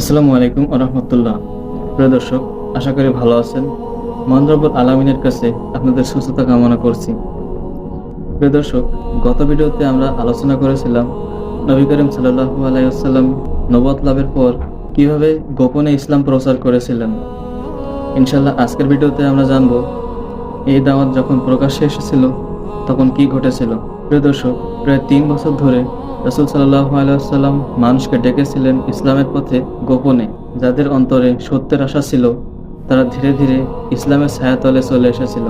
আসসালামু আলাইকুম আরহামতুল্লাহ প্রিয় দর্শক, আশা করি ভালো আছেন। মহানরবুল আলমিনের কাছে আপনাদের সুস্থতা কামনা করছি। প্রিয় দর্শক, গত ভিডিওতে আমরা আলোচনা করেছিলাম নবী করিম সাল্লাহ আলাইসাল্লাম নবত লাভের পর কীভাবে গোপনে ইসলাম প্রচার করেছিলেন। ইনশাল্লাহ আজকের ভিডিওতে আমরা জানব, এই দাওয়াত যখন প্রকাশ্যে এসেছিল, তখন কি ঘটেছিল। প্রিয় দর্শক, প্রায় তিন বছর ধরে রসুল সাল্লাহ আলাইসাল্লাম মানুষকে ডেকেছিলেন ইসলামের পথে গোপনে, যাদের অন্তরে সত্যের আশা ছিল, তারা ধীরে ধীরে ইসলামের ছায়াতলে চলে এসেছিল।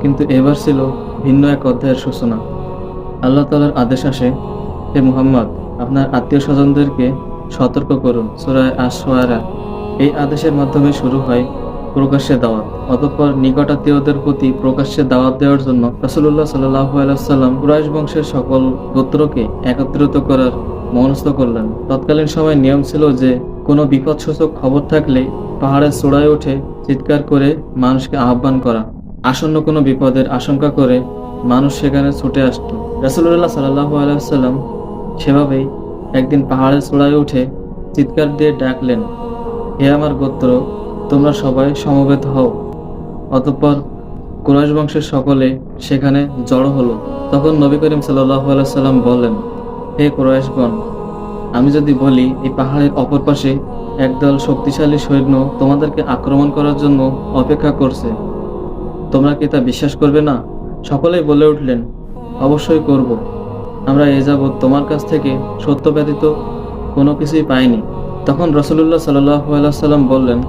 কিন্তু এবার ছিল ভিন্ন এক অধ্যায়ের সূচনা। আল্লাহ তালার আদেশ আসে, হে মুহাম্মদ, আপনার আত্মীয় স্বজনদেরকে সতর্ক করুন। সুরায় আশোয়ারা এই আদেশের মাধ্যমে শুরু হয় প্রকাশ্যে দাওয়াত। অতঃপর নিকটাত্মীয়দের প্রতি প্রকাশ্যে দাওয়াত দেওয়ার জন্য রসুল্লাহ সাল্লাহ আলাইসাল্লাম কুরাইশ বংশের সকল গোত্রকে একত্রিত করার মনস্থ করলেন। তৎকালীন সময় নিয়ম ছিল যে, কোনো বিপদসূচক খবর থাকলে পাহাড়ের চূড়ায় উঠে চিৎকার করে মানুষকে আহ্বান করা। আসন্ন কোনো বিপদের আশঙ্কা করে মানুষ সেখানে ছুটে আসতো। রসুল্লাহ সাল্লাহ আলাইসাল্লাম সেভাবেই একদিন পাহাড়ের চূড়ায় উঠে চিৎকার দিয়ে ডাকলেন, হে আমার গোত্র তোমরা সবাই সমবেত হও। অতঃপর কুরাইশ বংশের সকলে সেখানে জড়ো হলো। তখন নবী করিম সাল্লাহ আলাইসাল্লাম বললেন, হে কুরাইশগণ, আমি যদি বলি, এই পাহাড়ের অপর পাশে একদল শক্তিশালী সৈন্য তোমাদেরকে আক্রমণ করার জন্য অপেক্ষা করছে, তোমরা কি তা বিশ্বাস করবে না? সকলেই বলে উঠলেন, অবশ্যই করব। আমরা এ যাবৎ তোমার কাছ থেকে সত্য ব্যতীত কোনো কিছুই পাইনি। তখন রসুল্লাহ সাল্লাম বললেন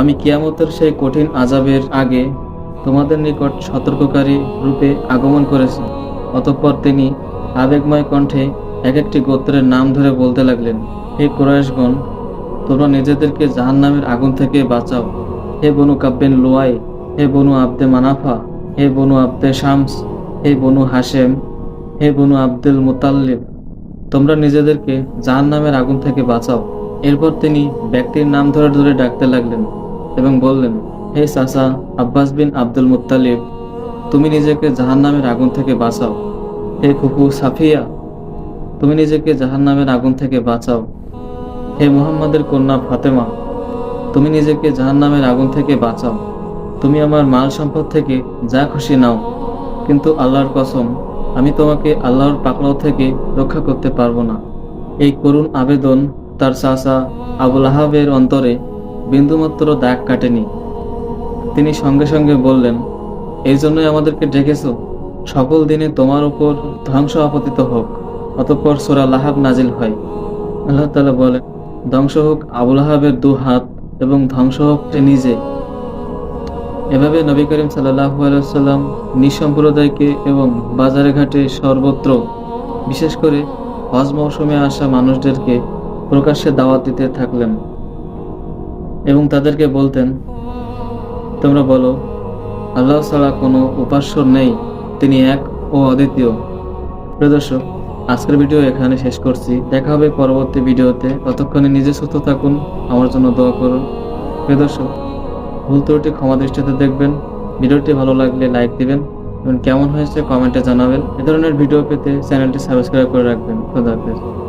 আমি কিয়ামতের সেই কঠিন আজাবের আগে তোমাদের নিকট সতর্ককারী রূপে আগমন করেছি। অতঃপর তিনি আবেগময় কণ্ঠে এক একটি গোত্রের নাম ধরে বলতে লাগলেন, হে কুরাইশগণ, তোমরা নিজেদেরকে জাহান্নামের আগুন থেকে বাঁচাও। হে বনু কাব্বেন লোয়াই, হে বনু আব্দে মানাফা, হে বনু আব্দে শামস, হে বনু হাশেম, হে বনু আব্দুল মুতাল্লিব, তোমরা নিজেদেরকে জাহান্নামের আগুন থেকে বাঁচাও। এরপর তিনি ব্যক্তির নাম ধরে ধরে ডাকতে লাগলেন এবং বললেন, হে সাসা আব্বাস বিন আব্দুল মুত্তালিব, তুমি নিজেকে জাহান্নামের আগুন থেকে বাঁচাও। হে ফুফু সাফিয়া, তুমি নিজেকে জাহান্নামের আগুন থেকে বাঁচাও। হে মুহাম্মাদের কন্যা ফাতেমা, তুমি নিজেকে জাহান্নামের আগুন থেকে বাঁচাও। তুমি আমার মাল সম্পদ থেকে যা খুশি নাও, কিন্তু আল্লাহর কসম, আমি তোমাকে আল্লাহর পাকড়াও থেকে রক্ষা করতে পারব না। এই করুণ আবেদন তার চাচা আবুল আহাবের অন্তরে বিন্দুমাত্র দাগ কাটেনি। তিনি সঙ্গে সঙ্গে বললেন, এই জন্যই আমাদেরকে ডেকেছ। সকল দিনে তোমার উপর ধ্বংস আপতিত হোক, অতঃপর সোরা লাহাব নাজিল হয়। আল্লাহ তালা বলেন, ধ্বংস হোক আবুল আহাবের দু হাত এবং ধ্বংস হোক সে নিজে। এভাবে নবী করিম সাল্লাম নিঃসম্প্রদায়কে এবং বাজারে ঘাটে সর্বত্র, বিশেষ করে হজ মৌসুমে আসা মানুষদেরকে প্রকাশ্যে দাওয়াত দিতে থাকলেন। এবং তাদেরকে বলতেন, তোমরা বলো, আল্লাহ ছাড়া কোনো উপাস্য নেই, তিনি এক ও অদ্বিতীয়। প্রিয় দর্শক, আজকের ভিডিও এখানে শেষ করছি। দেখা হবে পরবর্তী ভিডিওতে। ততক্ষণে নিজে সুস্থ থাকুন, আমার জন্য দোয়া করুন। প্রিয় দর্শক, ভুল ত্রুটি ক্ষমা দৃষ্টিতে দেখবেন। ভিডিওটি ভালো লাগলে লাইক দিবেন এবং কেমন হয়েছে কমেন্টে জানাবেন। এ ধরনের ভিডিও পেতে চ্যানেলটি সাবস্ক্রাইব করে রাখবেন। খোদা হাফেজ।